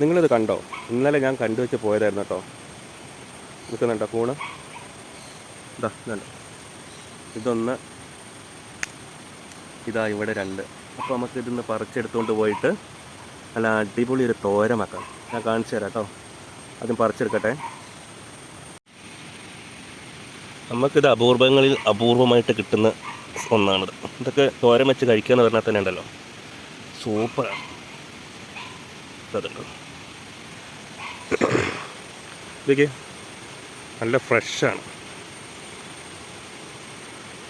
നിങ്ങളിത് കണ്ടോ? ഇന്നലെ ഞാൻ കണ്ടുവച്ച് പോയതായിരുന്നു കേട്ടോ. നിൽക്കുന്നുണ്ടോ കൂണ്? ഇതൊന്ന് ഇതാ ഇവിടെ രണ്ട്. അപ്പോൾ നമുക്ക് ഇതിന്ന് പറിച്ചെടുത്തുകൊണ്ട് പോയിട്ട് നല്ല അടിപൊളി ഒരു തോരമാക്കാം ഞാൻ കാണിച്ചു തരാം കേട്ടോ. അതും പറിച്ചെടുക്കട്ടെ. നമുക്കിത് അപൂർവങ്ങളിൽ അപൂർവമായിട്ട് കിട്ടുന്ന ഒന്നാണിത്. ഇതൊക്കെ തോരം വെച്ച് കഴിക്കുക എന്ന് പറഞ്ഞാൽ തന്നെ ഉണ്ടല്ലോ. സൂപ്പറാണ്. അതുണ്ട് ഇതൊക്കെ നല്ല ഫ്രഷാണ്.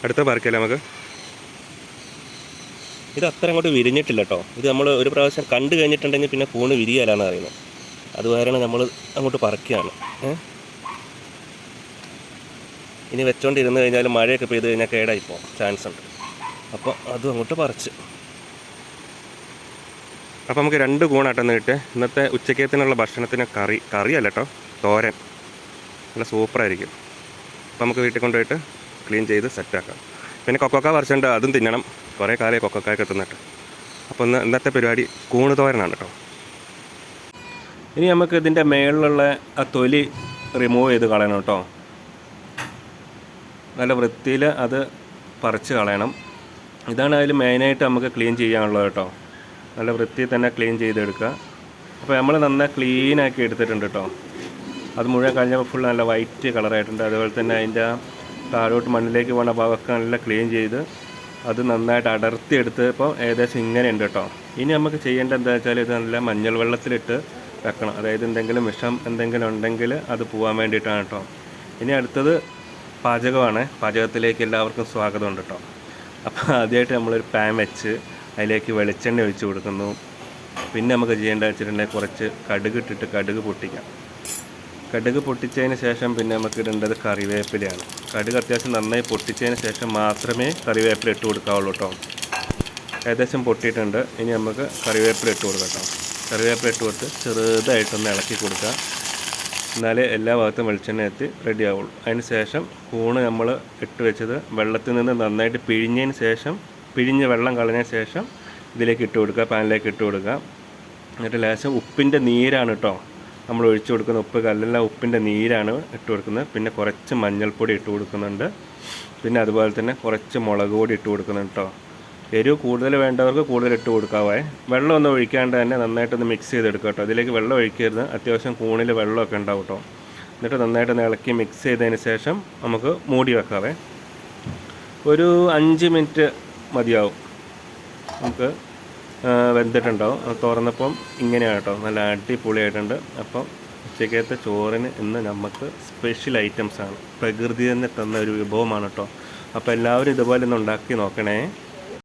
അടുത്ത പാർക്കല്ലേ നമുക്ക്? ഇത് അത്ര അങ്ങോട്ട് വിരിഞ്ഞിട്ടില്ല കേട്ടോ. ഇത് നമ്മൾ ഒരു പ്രാവശ്യം കണ്ടു കഴിഞ്ഞിട്ടുണ്ടെങ്കിൽ പിന്നെ കൂണ് വിരിയാലാണ് അറിയുന്നത് അത് കാരണം നമ്മൾ അങ്ങോട്ട് പറക്കുകയാണ്. ഇനി വെച്ചോണ്ടിരുന്ന് കഴിഞ്ഞാൽ മഴയൊക്കെ പെയ്ത് കഴിഞ്ഞാൽ കേടായിപ്പോൾ ചാൻസ് ഉണ്ട് അപ്പോൾ അതും അങ്ങോട്ട് പറിച്ച്. അപ്പോൾ നമുക്ക് രണ്ട് കൂണാട്ടെന്ന് കിട്ടെ ഇന്നത്തെ ഉച്ചക്കത്തിനുള്ള ഭക്ഷണത്തിന് കറി കറിയല്ല കേട്ടോ തോരൻ. നല്ല സൂപ്പറായിരിക്കും അപ്പോൾ നമുക്ക് വീട്ടിൽ കൊണ്ടുപോയിട്ട് ക്ലീൻ ചെയ്ത് സെറ്റാക്കാം പിന്നെ കൊക്കോക്ക പറിച്ചുകൊണ്ട് അതും തിന്നണം. കുറേ കാലമായി കൊക്കോക്കായൊക്കെ തിന്നിട്ട്. അപ്പോൾ ഇന്ന് ഇന്നത്തെ പരിപാടി കൂണ് തോരനാണ് കേട്ടോ ഇനി നമുക്ക് ഇതിന്റെ മേളിലുള്ള ആ തൊലി റിമൂവ് ചെയ്ത് കളയണം കേട്ടോ നല്ല വൃത്തിയിൽ അത് പറിച്ച് കളയണം. ഇതാണ് അതിൽ മെയിനായിട്ട് നമുക്ക് ക്ലീൻ ചെയ്യാനുള്ളത് കേട്ടോ നല്ല വൃത്തിയിൽ തന്നെ ക്ലീൻ ചെയ്തെടുക്കുക. അപ്പോൾ നമ്മൾ നന്നായി ക്ലീനാക്കി എടുത്തിട്ടുണ്ട് കേട്ടോ അത് മുഴുവൻ കഴിഞ്ഞപ്പോൾ ഫുൾ നല്ല വൈറ്റ് കളറായിട്ടുണ്ട് അതുപോലെ തന്നെ അതിന്റെ താഴോട്ട് മണ്ണിലേക്ക് പോകുന്ന ഭാഗമൊക്കെ നല്ല ക്ലീൻ ചെയ്ത് അത് നന്നായിട്ട് അടർത്തി എടുത്ത് ഇപ്പോൾ ഏകദേശം ഇങ്ങനെ ഉണ്ട് കേട്ടോ ഇനി നമുക്ക് ചെയ്യേണ്ട എന്താ വെച്ചാൽ ഇത് നല്ല മഞ്ഞൾ വെള്ളത്തിലിട്ട് വെക്കണം. അതായത് എന്തെങ്കിലും വിഷം എന്തെങ്കിലും ഉണ്ടെങ്കിൽ അത് പോകാൻ വേണ്ടിയിട്ടാണ് കേട്ടോ ഇനി അടുത്തത് പാചകമാണ്. പാചകത്തിലേക്ക് എല്ലാവർക്കും സ്വാഗതമുണ്ട് കേട്ടോ അപ്പോൾ ആദ്യമായിട്ട് നമ്മളൊരു പാൻ വെച്ച് അതിലേക്ക് വെളിച്ചെണ്ണ ഒഴിച്ച് കൊടുക്കുന്നു. പിന്നെ നമുക്ക് ചെയ്യേണ്ട വെച്ചിട്ടുണ്ടെങ്കിൽ കുറച്ച് കടുക് ഇട്ടിട്ട് കടുക് പൊട്ടിക്കാം. കടുക് പൊട്ടിച്ചതിന് ശേഷം പിന്നെ നമുക്ക് ഇടേണ്ടത് കറിവേപ്പിലയാണ്. കടുക് അത്യാവശ്യം നന്നായി പൊട്ടിച്ചതിന് ശേഷം മാത്രമേ കറിവേപ്പില ഇട്ട് കൊടുക്കാവുള്ളൂ കേട്ടോ. ഏകദേശം പൊട്ടിയിട്ടുണ്ട്. ഇനി നമുക്ക് കറിവേപ്പില ഇട്ട് കൊടുക്കാം കേട്ടോ. കറിവേപ്പില ഇട്ട് കൊടുത്ത് ചെറുതായിട്ടൊന്ന് ഇളക്കി കൊടുക്കുക എന്നാലേ എല്ലാ ഭാഗത്തും വെളിച്ചെണ്ണ എത്തി റെഡി ആവുള്ളൂ. അതിന് ശേഷം കൂണ് നമ്മൾ ഇട്ട് വെച്ചത് വെള്ളത്തിൽ നിന്ന് നന്നായിട്ട് പിഴിഞ്ഞതിന് ശേഷം പിഴിഞ്ഞ് വെള്ളം കളഞ്ഞ ശേഷം ഇതിലേക്ക് ഇട്ട് കൊടുക്കുക പാനിലേക്ക് ഇട്ട് കൊടുക്കുക. എന്നിട്ട് ലേശം ഉപ്പിന്റെ നീരാണ് കേട്ടോ നമ്മൾ ഒഴിച്ചു കൊടുക്കുന്ന ഉപ്പ് കല്ലെല്ലാം ഉപ്പിന്റെ നീരാണ് ഇട്ട് കൊടുക്കുന്നത്. പിന്നെ കുറച്ച് മഞ്ഞൾപ്പൊടി ഇട്ട് കൊടുക്കുന്നുണ്ട്. പിന്നെ അതുപോലെ തന്നെ കുറച്ച് മുളക് പൊടി ഇട്ട് കൊടുക്കുന്നുണ്ട് കേട്ടോ എരിവ് കൂടുതൽ വേണ്ടവർക്ക് കൂടുതൽ ഇട്ട് കൊടുക്കാവേ. വെള്ളം ഒന്നും ഒഴിക്കാണ്ട് തന്നെ നന്നായിട്ടൊന്ന് മിക്സ് ചെയ്തെടുക്കുക കേട്ടോ അതിലേക്ക് വെള്ളം ഒഴിക്കരുത്. അത്യാവശ്യം കൂണിൽ വെള്ളമൊക്കെ ഉണ്ടാവും കേട്ടോ എന്നിട്ട് നന്നായിട്ടൊന്ന് ഇളക്കി മിക്സ് ചെയ്തതിന് ശേഷം നമുക്ക് മൂടി വെക്കാവേ. ഒരു അഞ്ച് മിനിറ്റ് മതിയാവും. നമുക്ക് വെന്തിട്ടുണ്ടാവും. തുറന്നപ്പം ഇങ്ങനെയാണ് കേട്ടോ നല്ല അടിപൊളിയായിട്ടുണ്ട്. അപ്പം ഉച്ചക്കത്തെ ചോറിന് ഇന്ന് നമുക്ക് സ്പെഷ്യൽ ഐറ്റംസാണ് പ്രകൃതി തന്നെ തന്ന ഒരു വിഭവമാണ് കേട്ടോ അപ്പോൾ എല്ലാവരും ഇതുപോലെ ഒന്ന് ഉണ്ടാക്കി നോക്കണേ.